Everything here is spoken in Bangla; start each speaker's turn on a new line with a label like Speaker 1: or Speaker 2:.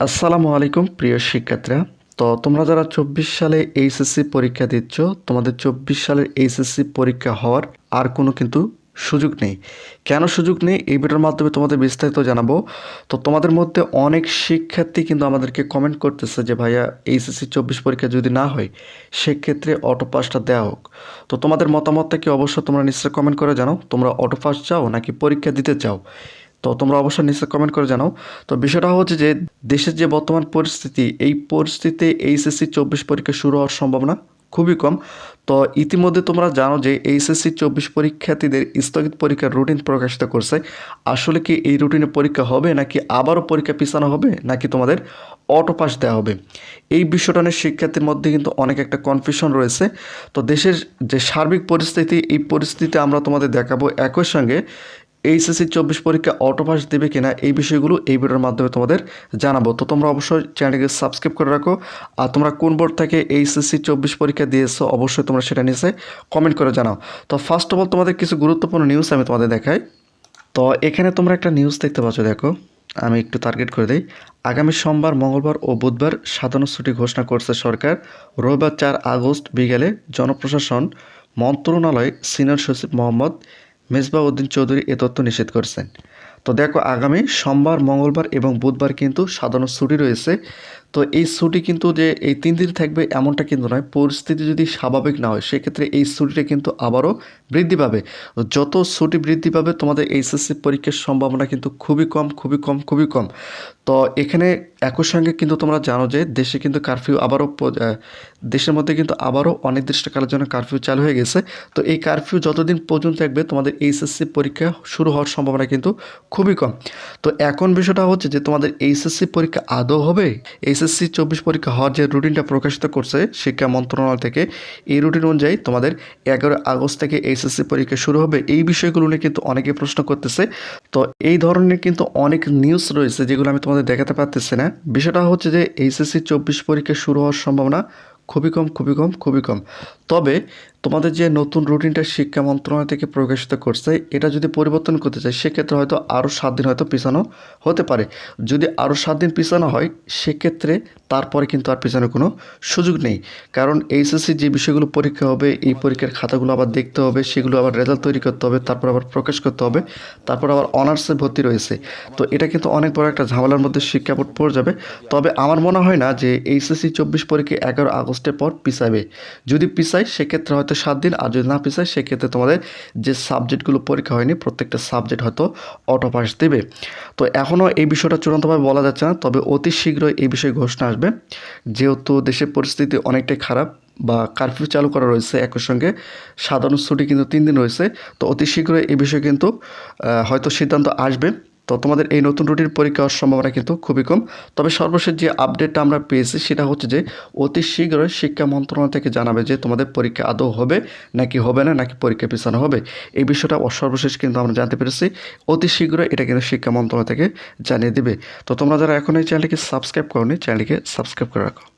Speaker 1: আসসালামু আলাইকুম, প্রিয় শিক্ষার্থীরা। তো তোমরা যারা চব্বিশ সালে এইচএসসি পরীক্ষা দিচ্ছ, তোমাদের চব্বিশ সালের এইচএসসি পরীক্ষা হওয়ার আর কোনো কিন্তু সুযোগ নেই। কেন সুযোগ নেই? এই ভিডিওর মাধ্যমে তোমাদের বিস্তারিত জানাব। তো তোমাদের মধ্যে অনেক শিক্ষার্থী কিন্তু আমাদেরকে কমেন্ট করতেছে যে, ভাইয়া, এইচএসসি চব্বিশ পরীক্ষা যদি না হয়, সেক্ষেত্রে অটো পাসটা দেওয়া হোক। তো তোমাদের মতামতটা কি? অবশ্যই তোমরা নিশ্চয়ই কমেন্ট করে জানাও। তোমরা অটো পাস চাও নাকি পরীক্ষা দিতে চাও? তো তোমরা অবশ্যই নিশ্চয় কমেন্ট করে জানাও। তো বিষয়টা হচ্ছে যে, দেশের যে বর্তমান পরিস্থিতি, এই পরিস্থিতিতে এইচএসসি চব্বিশ পরীক্ষা শুরু হওয়ার সম্ভাবনা খুবই কম। তো ইতিমধ্যে তোমরা জানো যে, এইচএসসি চব্বিশ পরীক্ষার্থীদের স্থগিত পরীক্ষার রুটিন প্রকাশিত করছে। আসলে কি এই রুটিনে পরীক্ষা হবে, নাকি আবারও পরীক্ষা পিছানো হবে, নাকি তোমাদের অটো পাস দেওয়া হবে? এই বিষয়টা নিয়ে শিক্ষার্থীর মধ্যে কিন্তু অনেক একটা কনফিউশন রয়েছে। তো দেশের যে সার্বিক পরিস্থিতি, এই পরিস্থিতিতে আমরা তোমাদের দেখাবো একই সঙ্গে এইচএসসি চব্বিশ পরীক্ষা অটোপাস দেবে কিনা এই বিষয়গুলো এই ভিডিওর মাধ্যমে তোমাদের জানাব। তো তোমরা অবশ্যই চ্যানেলটিকে সাবস্ক্রাইব করে রাখো। আর তোমরা কোন বোর্ড থেকে এইচএসসি চব্বিশ পরীক্ষা দিয়েছ অবশ্যই তোমরা সেটা নিচে কমেন্ট করে জানাও। তো ফার্স্ট অফ অল তোমাদের কিছু গুরুত্বপূর্ণ নিউজ আমি তোমাদের দেখাই। তো এখানে তোমরা একটা নিউজ দেখতে পাচ্ছ, দেখো। আমি একটু টার্গেট করে দিই। আগামী সোমবার, মঙ্গলবার ও বুধবার সাধারণ ছুটি ঘোষণা করছে সরকার। রবিবার চার আগস্ট বিকেলে জনপ্রশাসন মন্ত্রণালয় সিনিয়র সচিব মোহাম্মদ মেজবাউদ্দিন চৌধুরী এ তথ্য নিষেধ করেছেন। তো দেখো, আগামী সোমবার, মঙ্গলবার এবং বুধবার কিন্তু সাধারণ ছুটি রয়েছে। তো এই ছুটি কিন্তু যে এই তিন দিন থাকবে এমনটা কিন্তু নয়। পরিস্থিতি যদি স্বাভাবিক না হয়, সেক্ষেত্রে এই ছুটিটা কিন্তু আবারও বৃদ্ধি পাবে। যত ছুটি বৃদ্ধি পাবে, তোমাদের এইচএসসি পরীক্ষার সম্ভাবনা কিন্তু খুবই কম খুবই কম খুবই কম। তো এখানে একই সঙ্গে কিন্তু তোমরা জানো যে দেশে কিন্তু কারফিউ আবারও দেশের মধ্যে কিন্তু আবারও অনির্দিষ্টকালের জন্য কারফিউ চালু হয়ে গেছে। তো এই কারফিউ যতদিন পর্যন্ত থাকবে, তোমাদের এইচএসসি পরীক্ষা শুরু হওয়ার সম্ভাবনা কিন্তু খুবই কম। তো এখন বিষয়টা হচ্ছে যে তোমাদের এইচএসসি পরীক্ষা আদৌ হবে? এইচএসসি চব্বিশ পরীক্ষা হওয়ার যে রুটিনটা প্রকাশিত করছে শিক্ষা মন্ত্রণালয় থেকে, এই রুটিন অনুযায়ী তোমাদের এগারো আগস্ট থেকে এইচএসসি পরীক্ষা শুরু হবে। এই বিষয়গুলো নিয়ে কিন্তু অনেকে প্রশ্ন করতেছে। তো এই ধরনের কিন্তু অনেক নিউজ রয়েছে যেগুলো আমি তোমাদের দেখাতে পারতেছি না। বিষয়টা হচ্ছে যে এইচএসসি চব্বিশ পরীক্ষা শুরু হওয়ার সম্ভাবনা খুবই কম খুবই কম খুবই কম। তবে তোমাদের যে নতুন রুটিনটা শিক্ষা মন্ত্রণালয় থেকে প্রকাশিত করছে, এটা যদি পরিবর্তন করতে চাই সেক্ষেত্রে হয়তো আরও সাত দিন হয়তো পিছানো হতে পারে। যদি আরও সাত দিন পিছানো হয়, সেক্ষেত্রে তারপরে কিন্তু আর পিছানোর কোনো সুযোগ নেই। কারণ এইচএসসি যে বিষয়গুলো পরীক্ষা হবে, এই পরীক্ষার খাতাগুলো আবার দেখতে হবে, সেগুলো আবার রেজাল্ট তৈরি করতে হবে, তারপর আবার প্রকাশ করতে হবে, তারপর আবার অনার্সে ভর্তি রয়েছে। তো এটা কিন্তু অনেক বড় একটা ঝামেলার মধ্যে শিক্ষা বোর্ড পড়ে যাবে। তবে আমার মনে হয় না যে এইচএসসি চব্বিশ পরীক্ষা এগারো আগস্টের পর পিছাবে। যদি পিছায়, সেক্ষেত্রে হয়তো সাত দিন, আর যদি না পিছায় সেক্ষেত্রে তোমাদের যে সাবজেক্টগুলো পরীক্ষা হয়নি, প্রত্যেকটা সাবজেক্ট হয়তো অটো পাস দেবে। তো এখনও এই বিষয়টা চূড়ান্তভাবে বলা যাচ্ছে না, তবে অতি শীঘ্রই এই বিষয়ে ঘোষণা আসবে। যেহেতু দেশের পরিস্থিতি অনেকটাই খারাপ বা কারফিউ চালু করা রয়েছে একই সঙ্গে, সাধারণ ছুটি কিন্তু তিন দিন রয়েছে, তো অতি শীঘ্রই এই বিষয়ে কিন্তু হয়তো সিদ্ধান্ত আসবে। তো তোমাদের এই নতুন রুটির পরীক্ষা হওয়ার সম্ভাবনা কিন্তু খুবই কম। তবে সর্বশেষ যে আপডেটটা আমরা পেয়েছি সেটা হচ্ছে যে, অতি শীঘ্রই শিক্ষা মন্ত্রণালয় থেকে জানাবে যে তোমাদের পরীক্ষা আদৌ হবে নাকি হবে না, নাকি পরীক্ষা পিছানো হবে। এই বিষয়টা সর্বশেষ কিন্তু আমরা জানতে পেরেছি। অতি শীঘ্রই এটা কিন্তু শিক্ষা মন্ত্রণালয় থেকে জানিয়ে দেবে। তো তোমরা যারা এখন এই চ্যানেলটিকে সাবস্ক্রাইব করনি, চ্যানেলটিকে সাবস্ক্রাইব করে রাখো।